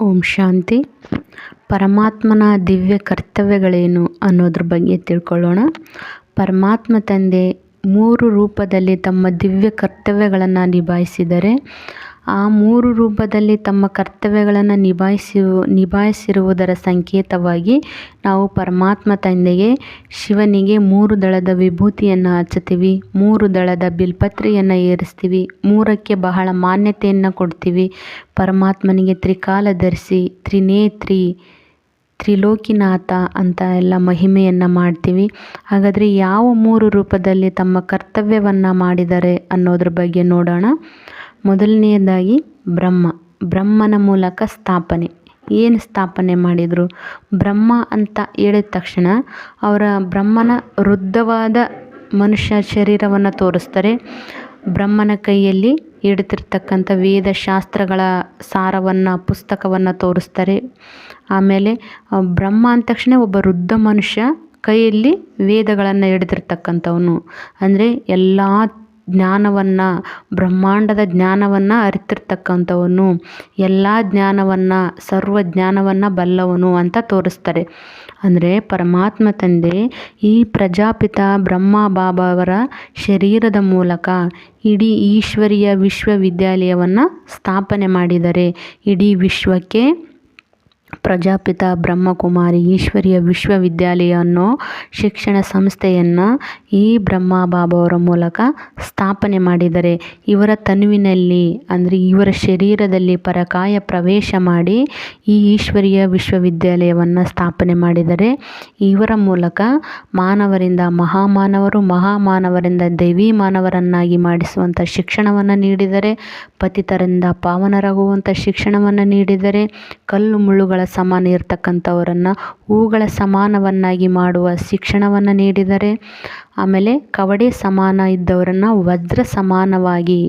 ಓಂ ಶಾಂತಿ. ಪರಮಾತ್ಮನ ದಿವ್ಯ ಕರ್ತವ್ಯಗಳೇನು ಅನ್ನೋದ್ರ ಬಗ್ಗೆ ತಿಳ್ಕೊಳ್ಳೋಣ. ಪರಮಾತ್ಮ ತಂದೆ ಮೂರು ರೂಪದಲ್ಲಿ ತಮ್ಮ ದಿವ್ಯ ಕರ್ತವ್ಯಗಳನ್ನು ನಿಭಾಯಿಸಿದರೆ ಆ ಮೂರು ರೂಪದಲ್ಲಿ ತಮ್ಮ ಕರ್ತವ್ಯಗಳನ್ನು ನಿಭಾಯಿಸಿ, ನಿಭಾಯಿಸಿರುವುದರ ಸಂಕೇತವಾಗಿ ನಾವು ಪರಮಾತ್ಮ ತಂದೆಗೆ, ಶಿವನಿಗೆ ಮೂರು ದಳದ ವಿಭೂತಿಯನ್ನು ಹಚ್ಚುತ್ತೀವಿ, ಮೂರು ದಳದ ಬಿಲ್ಪತ್ರಿಯನ್ನು ಏರಿಸ್ತೀವಿ, ಮೂರಕ್ಕೆ ಬಹಳ ಮಾನ್ಯತೆಯನ್ನು ಕೊಡ್ತೀವಿ. ಪರಮಾತ್ಮನಿಗೆ ತ್ರಿಕಾಲದರ್ಶಿ ತ್ರಿನೇತ್ರಿ, ತ್ರಿಲೋಕಿನಾಥ ಅಂತ ಎಲ್ಲ ಮಹಿಮೆಯನ್ನು ಮಾಡ್ತೀವಿ. ಹಾಗಾದರೆ ಯಾವ ಮೂರು ರೂಪದಲ್ಲಿ ತಮ್ಮ ಕರ್ತವ್ಯವನ್ನು ಮಾಡಿದ್ದಾರೆ ಅನ್ನೋದ್ರ ಬಗ್ಗೆ ನೋಡೋಣ. ಮೊದಲನೆಯದಾಗಿ ಬ್ರಹ್ಮ. ಬ್ರಹ್ಮನ ಮೂಲಕ ಸ್ಥಾಪನೆ. ಏನು ಸ್ಥಾಪನೆ ಮಾಡಿದರು? ಬ್ರಹ್ಮ ಅಂತ ಹೇಳಿದ ತಕ್ಷಣ ಅವರ ಬ್ರಹ್ಮನ ವೃದ್ಧವಾದ ಮನುಷ್ಯ ಶರೀರವನ್ನು ತೋರಿಸ್ತಾರೆ. ಬ್ರಹ್ಮನ ಕೈಯಲ್ಲಿ ಹಿಡಿತಿರ್ತಕ್ಕಂಥ ವೇದಶಾಸ್ತ್ರಗಳ ಸಾರವನ್ನು, ಪುಸ್ತಕವನ್ನು ತೋರಿಸ್ತಾರೆ. ಆಮೇಲೆ ಬ್ರಹ್ಮ ಅಂದ ತಕ್ಷಣ ಒಬ್ಬ ವೃದ್ಧ ಮನುಷ್ಯ ಕೈಯಲ್ಲಿ ವೇದಗಳನ್ನು ಹಿಡಿದಿರ್ತಕ್ಕಂಥವನು. ಅಂದರೆ ಎಲ್ಲ ಜ್ಞಾನವನ್ನು, ಬ್ರಹ್ಮಾಂಡದ ಜ್ಞಾನವನ್ನು ಅರಿತಿರ್ತಕ್ಕಂಥವನು, ಎಲ್ಲ ಜ್ಞಾನವನ್ನು, ಸರ್ವ ಜ್ಞಾನವನ್ನು ಬಲ್ಲವನು ಅಂತ ತೋರಿಸ್ತಾರೆ. ಅಂದರೆ ಪರಮಾತ್ಮ ತಂದೆ ಈ ಪ್ರಜಾಪಿತ ಬ್ರಹ್ಮ ಬಾಬಾವರ ಶರೀರದ ಮೂಲಕ ಇಡೀ ಈಶ್ವರೀಯ ವಿಶ್ವವಿದ್ಯಾಲಯವನ್ನು ಸ್ಥಾಪನೆ ಮಾಡಿದರೆ, ಇಡೀ ವಿಶ್ವಕ್ಕೆ ಪ್ರಜಾಪಿತ ಬ್ರಹ್ಮಕುಮಾರಿ ಈಶ್ವರಿಯ ವಿಶ್ವವಿದ್ಯಾಲಯ ಅನ್ನೋ ಶಿಕ್ಷಣ ಸಂಸ್ಥೆಯನ್ನು ಈ ಬ್ರಹ್ಮ ಬಾಬಾವರ ಮೂಲಕ ಸ್ಥಾಪನೆ ಮಾಡಿದರೆ, ಇವರ ತನುವಿನಲ್ಲಿ, ಅಂದರೆ ಇವರ ಶರೀರದಲ್ಲಿ ಪರಕಾಯ ಪ್ರವೇಶ ಮಾಡಿ ಈ ಈಶ್ವರಿಯ ವಿಶ್ವವಿದ್ಯಾಲಯವನ್ನು ಸ್ಥಾಪನೆ ಮಾಡಿದರೆ, ಇವರ ಮೂಲಕ ಮಾನವರಿಂದ ಮಹಾಮಾನವರು, ಮಹಾಮಾನವರಿಂದ ದೇವಿ ಮಾನವರನ್ನಾಗಿ ಮಾಡಿಸುವಂಥ ಶಿಕ್ಷಣವನ್ನು ನೀಡಿದರೆ, ಪತಿತರಿಂದ ಪಾವನರಾಗುವಂಥ ಶಿಕ್ಷಣವನ್ನು ನೀಡಿದರೆ, ಕಲ್ಲು ಮುಳ್ಳುಗಳ ಸಮಾನ ಇರ್ತಕ್ಕಂಥವರನ್ನು ಹೂಗಳ ಸಮಾನವನ್ನಾಗಿ ಮಾಡುವ ಶಿಕ್ಷಣವನ್ನು ನೀಡಿದರೆ, ಆಮೇಲೆ ಕವಡೆ ಸಮಾನ ಇದ್ದವರನ್ನು ವಜ್ರ ಸಮಾನವಾಗಿ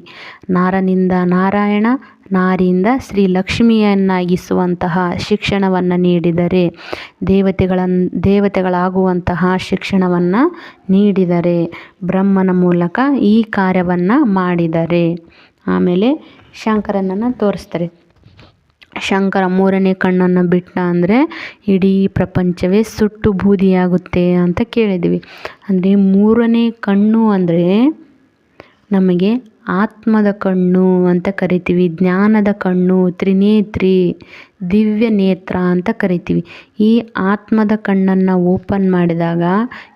ನಾರನಿಂದ ನಾರಾಯಣ, ನಾರಿಯಿಂದ ಶ್ರೀ ಲಕ್ಷ್ಮಿಯನ್ನಾಗಿಸುವಂತಹ ಶಿಕ್ಷಣವನ್ನು ನೀಡಿದರೆ ದೇವತೆಗಳನ್ನು ದೇವತೆಗಳಾಗುವಂತಹ ಶಿಕ್ಷಣವನ್ನು ನೀಡಿದರೆ, ಬ್ರಹ್ಮನ ಮೂಲಕ ಈ ಕಾರ್ಯವನ್ನು ಮಾಡಿದರೆ. ಆಮೇಲೆ ಶಂಕರನನ್ನು ತೋರಿಸ್ತಾರೆ. ಶಂಕರ ಮೂರನೇ ಕಣ್ಣನ್ನು ಬಿಟ್ಟ ಅಂದರೆ ಇಡೀ ಪ್ರಪಂಚವೇ ಸುಟ್ಟು ಬೂದಿಯಾಗುತ್ತೆ ಅಂತ ಕೇಳಿದ್ವಿ ಅಂದರೆ ಮೂರನೇ ಕಣ್ಣು ಅಂದರೆ ನಮಗೆ ಆತ್ಮದ ಕಣ್ಣು ಅಂತ ಕರಿತೀವಿ, ಜ್ಞಾನದ ಕಣ್ಣು, ತ್ರಿನೇತ್ರಿ ದಿವ್ಯ ನೇತ್ರ ಅಂತ ಕರಿತೀವಿ. ಈ ಆತ್ಮದ ಕಣ್ಣನ್ನು ಓಪನ್ ಮಾಡಿದಾಗ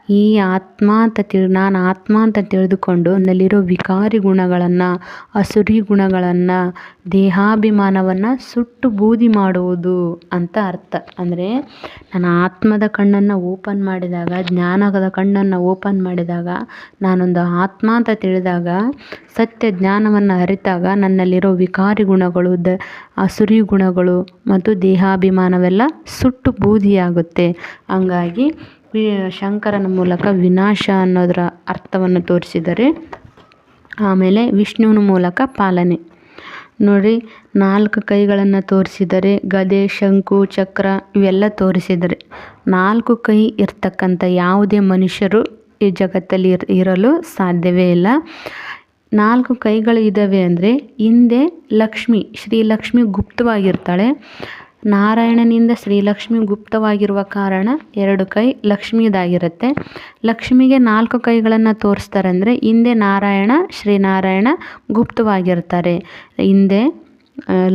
ಈ ಆತ್ಮ ಅಂತ ತಿಳಿ, ನಾನು ಆತ್ಮ ಅಂತ ತಿಳಿದುಕೊಂಡು ನಲ್ಲಿರೋ ವಿಕಾರಿ ಗುಣಗಳನ್ನು, ಅಸುರಿ ಗುಣಗಳನ್ನು, ದೇಹಾಭಿಮಾನವನ್ನು ಸುಟ್ಟು ಬೂದಿ ಮಾಡುವುದು ಅಂತ ಅರ್ಥ. ಅಂದರೆ ನಾನು ಆತ್ಮದ ಕಣ್ಣನ್ನು ಓಪನ್ ಮಾಡಿದಾಗ, ಜ್ಞಾನದ ಕಣ್ಣನ್ನು ಓಪನ್ ಮಾಡಿದಾಗ, ನಾನೊಂದು ಆತ್ಮ ಅಂತ ತಿಳಿದಾಗ, ಸತ್ಯ ಜ್ಞಾನವನ್ನು ಅರಿತಾಗ ನನ್ನಲ್ಲಿರೋ ವಿಕಾರಿ ಗುಣಗಳು, ದ, ಅಸುರಿ ಗುಣಗಳು ಮತ್ತು ದೇಹಾಭಿಮಾನವೆಲ್ಲ ಸುಟ್ಟು ಬೂದಿಯಾಗುತ್ತೆ. ಹಂಗಾಗಿ ಶಂಕರನ ಮೂಲಕ ವಿನಾಶ ಅನ್ನೋದರ ಅರ್ಥವನ್ನು ತೋರಿಸಿದರೆ, ಆಮೇಲೆ ವಿಷ್ಣುವಿನ ಮೂಲಕ ಪಾಲನೆ. ನೋಡಿ, ನಾಲ್ಕು ಕೈಗಳನ್ನು ತೋರಿಸಿದರೆ, ಗದೆ, ಶಂಕು, ಚಕ್ರ ಇವೆಲ್ಲ ತೋರಿಸಿದರೆ, ನಾಲ್ಕು ಕೈ ಇರ್ತಕ್ಕಂಥ ಯಾವುದೇ ಮನುಷ್ಯರು ಈ ಜಗತ್ತಲ್ಲಿ ಇರ್, ಇರಲು ಸಾಧ್ಯವೇ ಇಲ್ಲ. ನಾಲ್ಕು ಕೈಗಳು ಇದ್ದಾವೆ ಅಂದರೆ ಹಿಂದೆ ಲಕ್ಷ್ಮಿ ಶ್ರೀಲಕ್ಷ್ಮಿ ಗುಪ್ತವಾಗಿರ್ತಾಳೆ. ನಾರಾಯಣನಿಂದ ಶ್ರೀಲಕ್ಷ್ಮಿ ಗುಪ್ತವಾಗಿರುವ ಕಾರಣ ಎರಡು ಕೈ ಲಕ್ಷ್ಮೀದಾಗಿರುತ್ತೆ. ಲಕ್ಷ್ಮಿಗೆ ನಾಲ್ಕು ಕೈಗಳನ್ನು ತೋರಿಸ್ತಾರೆ ಅಂದರೆ ಹಿಂದೆ ನಾರಾಯಣ ಶ್ರೀನಾರಾಯಣ ಗುಪ್ತವಾಗಿರ್ತಾರೆ. ಹಿಂದೆ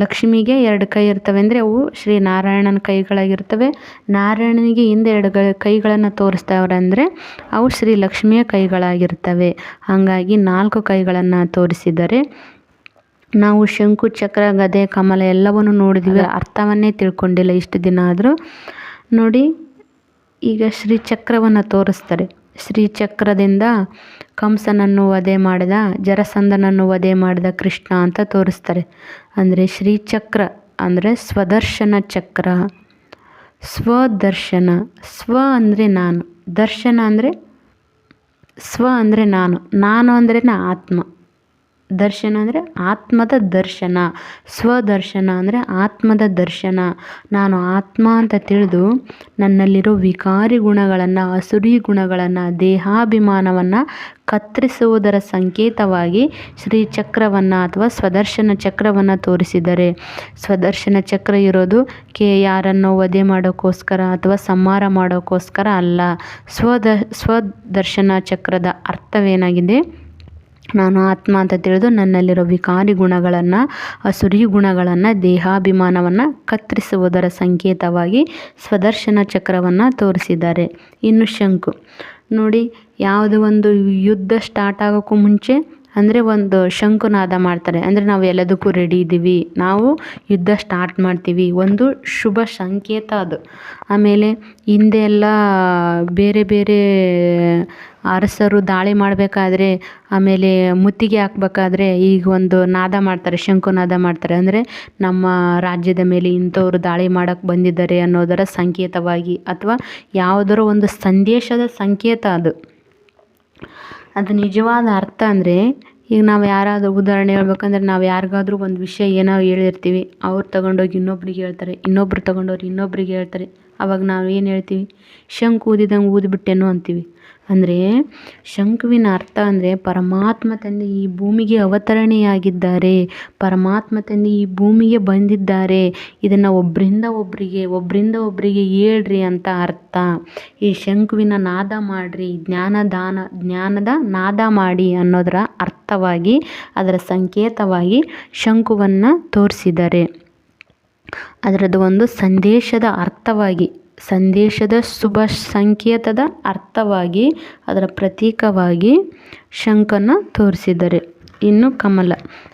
ಲಕ್ಷ್ಮಿಗೆ ಎರಡು ಕೈ ಇರ್ತವೆ. ಅಂದರೆ ಅವು ಶ್ರೀ ನಾರಾಯಣನ ಕೈಗಳಾಗಿರ್ತವೆ. ನಾರಾಯಣನಿಗೆ ಹಿಂದೆ ಎರಡು ಕೈಗಳನ್ನು ತೋರಿಸ್ತವ್ರೆ ಅಂದರೆ ಅವು ಶ್ರೀ ಲಕ್ಷ್ಮಿಯ ಕೈಗಳಾಗಿರ್ತವೆ. ಹಾಗಾಗಿ ನಾಲ್ಕು ಕೈಗಳನ್ನು ತೋರಿಸಿದರೆ ನಾವು ಶಂಕು ಚಕ್ರ ಗದೆ ಕಮಲ ಎಲ್ಲವನ್ನು ನೋಡಿದ್ವಿ. ಅರ್ಥವನ್ನೇ ತಿಳ್ಕೊಂಡಿಲ್ಲ ಇಷ್ಟು ದಿನ ಆದರೂ. ನೋಡಿ ಈಗ ಶ್ರೀ ಚಕ್ರವನ್ನು ತೋರಿಸ್ತಾರೆ. ಶ್ರೀಚಕ್ರದಿಂದ ಕಂಸನನ್ನು ವಧೆ ಮಾಡಿದ, ಜರಸಂದನನ್ನು ವಧೆ ಮಾಡಿದ ಕೃಷ್ಣ ಅಂತ ತೋರಿಸ್ತಾರೆ. ಅಂದರೆ ಶ್ರೀಚಕ್ರ, ಅಂದರೆ ಸ್ವದರ್ಶನ ಚಕ್ರ. ಸ್ವದರ್ಶನ, ಸ್ವ ಅಂದರೆ ನಾನು. ದರ್ಶನ ಅಂದರೆ ಸ್ವ ಅಂದರೆ ನಾನು. ನಾನು ಅಂದರೆ ಆತ್ಮ. ದರ್ಶನ ಅಂದರೆ ಆತ್ಮದ ದರ್ಶನ, ಸ್ವದರ್ಶನ ಅಂದರೆ ಆತ್ಮದ ದರ್ಶನ. ನಾನು ಆತ್ಮ ಅಂತ ತಿಳಿದು ನನ್ನಲ್ಲಿರೋ ವಿಕಾರಿ ಗುಣಗಳನ್ನು, ಅಸುರಿ ಗುಣಗಳನ್ನು, ದೇಹಾಭಿಮಾನವನ್ನು ಕತ್ತರಿಸುವುದರ ಸಂಕೇತವಾಗಿ ಶ್ರೀ ಚಕ್ರವನ್ನು ಅಥವಾ ಸ್ವದರ್ಶನ ಚಕ್ರವನ್ನು ತೋರಿಸಿದರೆ. ಸ್ವದರ್ಶನ ಚಕ್ರ ಇರೋದು ಕೆ ಯಾರನ್ನೋ ವಧೆ ಮಾಡೋಕ್ಕೋಸ್ಕರ ಅಥವಾ ಸಂಹಾರ ಮಾಡೋಕ್ಕೋಸ್ಕರ ಅಲ್ಲ. ಸ್ವದ, ಸ್ವದರ್ಶನ ಚಕ್ರದ ಅರ್ಥವೇನಾಗಿದೆ? ನಾನು ಆತ್ಮ ಅಂತ ತಿಳಿದು ನನ್ನಲ್ಲಿರೋ ವಿಕಾರಿ ಗುಣಗಳನ್ನು, ಅಸುರಿ ಗುಣಗಳನ್ನು, ದೇಹಾಭಿಮಾನವನ್ನು ಕತ್ತರಿಸುವುದರ ಸಂಕೇತವಾಗಿ ಸ್ವದರ್ಶನ ಚಕ್ರವನ್ನು ತೋರಿಸಿದ್ದಾರೆ. ಇನ್ನು ಶಂಕು. ನೋಡಿ, ಯಾವುದೋ ಒಂದು ಯುದ್ಧ ಸ್ಟಾರ್ಟ್ ಆಗೋಕ್ಕೂ ಮುಂಚೆ ಅಂದರೆ ಒಂದು ಶಂಕುನಾದ ಮಾಡ್ತಾರೆ. ಅಂದರೆ ನಾವು ಎಲ್ಲದಕ್ಕೂ ರೆಡಿ ಇದ್ದೀವಿ. ನಾವು ಯುದ್ಧ ಸ್ಟಾರ್ಟ್ ಮಾಡ್ತೀವಿ. ಒಂದು ಶುಭ ಸಂಕೇತ ಅದು. ಆಮೇಲೆ ಹಿಂದೆ ಎಲ್ಲ ಬೇರೆ ಬೇರೆ ಅರಸರು ದಾಳಿ ಮಾಡಬೇಕಾದ್ರೆ, ಆಮೇಲೆ ಮುತ್ತಿಗೆ ಹಾಕ್ಬೇಕಾದ್ರೆ ಈಗ ಒಂದು ನಾದ ಮಾಡ್ತಾರೆ, ಶಂಕುನಾದ ಮಾಡ್ತಾರೆ. ಅಂದರೆ ನಮ್ಮ ರಾಜ್ಯದ ಮೇಲೆ ಇಂಥವ್ರು ದಾಳಿ ಮಾಡೋಕ್ಕೆ ಬಂದಿದ್ದಾರೆ ಅನ್ನೋದರ ಸಂಕೇತವಾಗಿ ಅಥವಾ ಯಾವುದರ ಒಂದು ಸಂದೇಶದ ಸಂಕೇತ ಅದು. ಅದು ನಿಜವಾದ ಅರ್ಥ ಅಂದರೆ, ಈಗ ನಾವು ಯಾರಾದರೂ ಉದಾಹರಣೆ ಹೇಳ್ಬೇಕಂದ್ರೆ ನಾವು ಯಾರಿಗಾದ್ರೂ ಒಂದು ವಿಷಯ ಏನೋ ಹೇಳಿರ್ತೀವಿ, ಅವ್ರು ತಗೊಂಡೋಗಿ ಇನ್ನೊಬ್ರಿಗೆ ಹೇಳ್ತಾರೆ, ಇನ್ನೊಬ್ರು ತಗೊಂಡೋಗಿ ಇನ್ನೊಬ್ರಿಗೆ ಹೇಳ್ತಾರೆ, ಅವಾಗ ನಾವು ಏನು ಹೇಳ್ತೀವಿ? ಶಂಕು ಊದಿದಂಗೆ ಊದಿಬಿಟ್ಟೆನೋ ಅಂತೀವಿ. ಅಂದರೆ ಶಂಕುವಿನ ಅರ್ಥ ಅಂದರೆ ಪರಮಾತ್ಮ ತಂದೆ ಈ ಭೂಮಿಗೆ ಅವತರಣೆಯಾಗಿದ್ದಾರೆ. ಪರಮಾತ್ಮ ತಂದೆ ಈ ಭೂಮಿಗೆ ಬಂದಿದ್ದಾರೆ. ಇದನ್ನು ಒಬ್ಬರಿಂದ ಒಬ್ಬರಿಗೆ ಒಬ್ಬರಿಂದ ಒಬ್ಬರಿಗೆ ಹೇಳ್ರಿ ಅಂತ ಅರ್ಥ. ಈ ಶಂಕುವಿನ ನಾದ ಮಾಡಿರಿ ಜ್ಞಾನದಾನ ಜ್ಞಾನದ ನಾದ ಮಾಡಿ ಅನ್ನೋದರ ಅರ್ಥವಾಗಿ, ಅದರ ಸಂಕೇತವಾಗಿ ಶಂಕುವನ್ನು ತೋರಿಸಿದ್ದಾರೆ. ಅದರದ್ದು ಒಂದು ಸಂದೇಶದ ಅರ್ಥವಾಗಿ ಸಂದೇಶದ ಶುಭ ಸಂಕೇತದ ಅರ್ಥವಾಗಿ, ಅದರ ಪ್ರತೀಕವಾಗಿ ಶಂಖನ್ನು ತೋರಿಸಿದ್ದಾರೆ. ಇನ್ನು ಕಮಲ.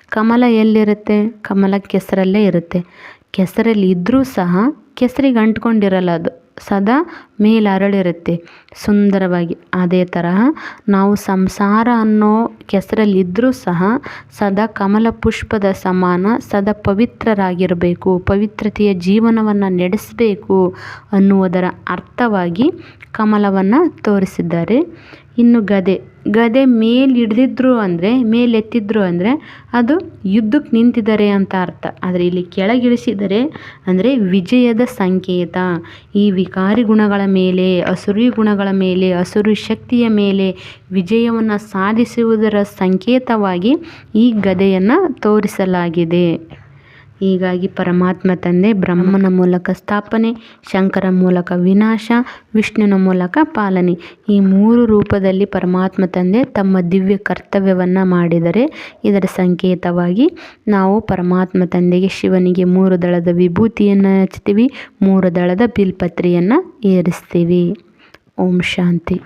ಕಮಲ ಎಲ್ಲಿರುತ್ತೆ? ಕಮಲ ಕೆಸರಲ್ಲೇ ಇರುತ್ತೆ. ಕೆಸರಲ್ಲಿ ಇದ್ದರೂ ಸಹ ಕೆಸರಿಗೆ ಅಂಟ್ಕೊಂಡಿರಲ್ಲ ಅದು. ಸದಾ ಮೇಲರಳಿರುತ್ತೆ. ಸುಂದರವಾಗಿ, ಅದೇ ತರಹ ನಾವು ಸಂಸಾರ ಅನ್ನೋ ಕೆಸರಲ್ಲಿದ್ದರೂ ಸಹ ಸದಾ ಕಮಲ ಪುಷ್ಪದ ಸಮಾನ, ಸದಾ ಪವಿತ್ರರಾಗಿರಬೇಕು, ಪವಿತ್ರತೆಯ ಜೀವನವನ್ನು ನಡೆಸಬೇಕು ಅನ್ನುವುದರ ಅರ್ಥವಾಗಿ ಕಮಲವನ್ನು ತೋರಿಸಿದ್ದಾರೆ. ಇನ್ನು ಗದೆ ಗದೆ ಮೇಲೆ ಹಿಡ್ದಿದ್ರು ಅಂದರೆ, ಮೇಲೆತ್ತಿದ್ರು ಅಂದರೆ ಅದು ಯುದ್ಧಕ್ಕೆ ನಿಂತಿದ್ದಾರೆ ಅಂತ ಅರ್ಥ. ಆದರೆ ಇಲ್ಲಿ ಕೆಳಗಿಳಿಸಿದರೆ ಅಂದರೆ ವಿಜಯದ ಸಂಕೇತ. ಈ ವಿಕಾರಿ ಗುಣಗಳ ಮೇಲೆ, ಅಸುರಿ ಗುಣಗಳ ಮೇಲೆ, ಅಸುರಿ ಶಕ್ತಿಯ ಮೇಲೆ ವಿಜಯವನ್ನು ಸಾಧಿಸುವುದರ ಸಂಕೇತವಾಗಿ ಈ ಗದೆಯನ್ನು ತೋರಿಸಲಾಗಿದೆ. ಹೀಗಾಗಿ ಪರಮಾತ್ಮ ತಂದೆ ಬ್ರಹ್ಮನ ಮೂಲಕ ಸ್ಥಾಪನೆ, ಶಂಕರ ಮೂಲಕ ವಿನಾಶ ವಿಷ್ಣುವಿನ ಮೂಲಕ ಪಾಲನೆ. ಈ ಮೂರು ರೂಪದಲ್ಲಿ ಪರಮಾತ್ಮ ತಂದೆ ತಮ್ಮ ದಿವ್ಯ ಕರ್ತವ್ಯವನ್ನು ಮಾಡಿದರೆ ಇದರ ಸಂಕೇತವಾಗಿ ನಾವು ಪರಮಾತ್ಮ ತಂದೆಗೆ ಶಿವನಿಗೆ ಮೂರು ದಳದ ವಿಭೂತಿಯನ್ನು ಹಚ್ತೀವಿ, ಮೂರು ದಳದ ಬಿಲ್ಪತ್ರಿಯನ್ನು ಏರಿಸ್ತೀವಿ. ಓಂ ಶಾಂತಿ.